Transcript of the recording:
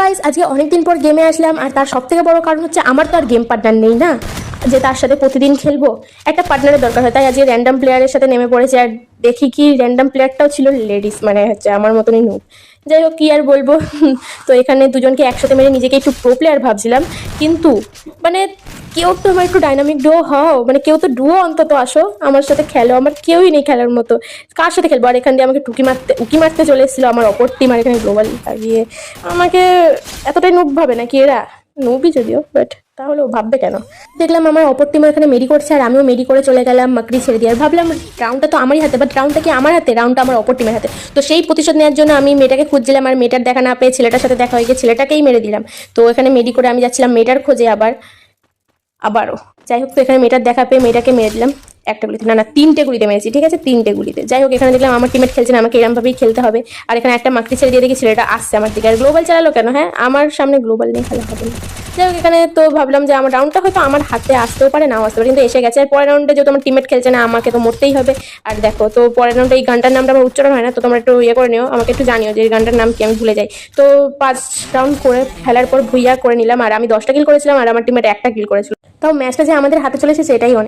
Guys আজকে অনেকদিন পর গেমে আসলাম, আর তার সব থেকে বড় কারণ হচ্ছে আমার তো আর গেম পার্টনার নেই না, যে তার সাথে প্রতিদিন খেলব। একটা পার্টনারের দরকার হয়, তাই আজকে র্যান্ডাম প্লেয়ারের সাথে নেমে পড়েছে, আর দেখি কি র্যান্ডাম প্লেয়ারটাও ছিল লেডিস মানে হচ্ছে আমার মতনই নুব যাই হোক, কী আর বলব? তো এখানে দুজনকে একসাথে মেরে নিজেকে একটু প্রো প্লেয়ার ভাবছিলাম, কিন্তু মানে কেউ তো আমার একটু ডাইনামিক ডুও হও মানে কেউ তো ডুও অন্তত আসো, আমার সাথে খেলো, আমার কেউই নেই খেলার মতো। কার সাথে খেলব? আর এখান দিয়ে আমাকে টুকি মারতে, উকি মারতে চলে এসেছিল আমার অপর টিম আর এখানে গ্লোবাল লাগিয়ে আমাকে এতটাই নুব ভাবে নাকি এরা? নুবই যদিও বাট তাহলেও ভাববে কেন? দেখলাম আমার অপর টিম এখানে মেরি করছে, আর আমিও মেরি করে চলে গেলাম মাকড়ি ছেড়ে দিয়ে। আর ভাবলাম রাউন্ডটা তো আমারই হাতে বাট রাউন্ডটা কি আমার হাতে? রাউন্ডটা আমার অপর টিমের হাতে। তো সেই প্রতিশোধ নেওয়ার জন্য আমি মেয়েটাকে খুঁজছিলাম, আর মেয়েটার দেখা না পেয়ে ছেলেটার সাথে দেখা হয়ে গিয়ে ছেলেটাকেই মেরে দিলাম। তো এখানে মেরি করে আমি যাচ্ছিলাম মেয়েটার খোঁজে আবার। আবারও। যাই হোক, তো এখানে মেয়েটার দেখা পেয়ে মেয়েটাকে মেরে দিলাম একটা গুলিতে। না না, তিনটে গুলিতে মেরেছি, ঠিক আছে? তিনটে গুলিতে। যাই হোক, এখানে দেখলাম আমার টিমেট খেলছে না, আমাকে এরমভাবেই খেলতে হবে। আর এখানে একটা মাকড়ি ছেড়ে দিয়ে দেখি ছেলেটা আসছে আমার দিকে। আর গ্লোবাল চালালো কেন হ্যাঁ? আমার সামনে গ্লোবাল নিয়ে খেলা হবে না। যাই হোক, এখানে তো ভাবলাম যে আমার রাউন্ডটা হয়তো আমার হাতে আসতেও পারে, নাও আসতে পারে। কিন্তু এসে গেছে। আর পরের রাউন্ডে যেহেতু আমার টিমেট খেলছে না, আমাকে তো মরতেই হবে। আর দেখো, তো পরের রাউন্ডে এই গানটার নামটা আমার উচ্চারণ হয় না, তো তোমরা একটু ইয়ে করে নিও, আমাকে একটু জানিও যে এই গানটার নাম কি, আমি ভুলে যাই। তো পাঁচ রাউন্ড করে ফেলার পর ভুইয়া করে নিলাম, আর আমি দশটা কিল করেছিলাম, আর আমার টিমেট একটা কিল করেছিল। তাও ম্যাচটা যে আমাদের হাতে চলেছে সেটাই অনেক।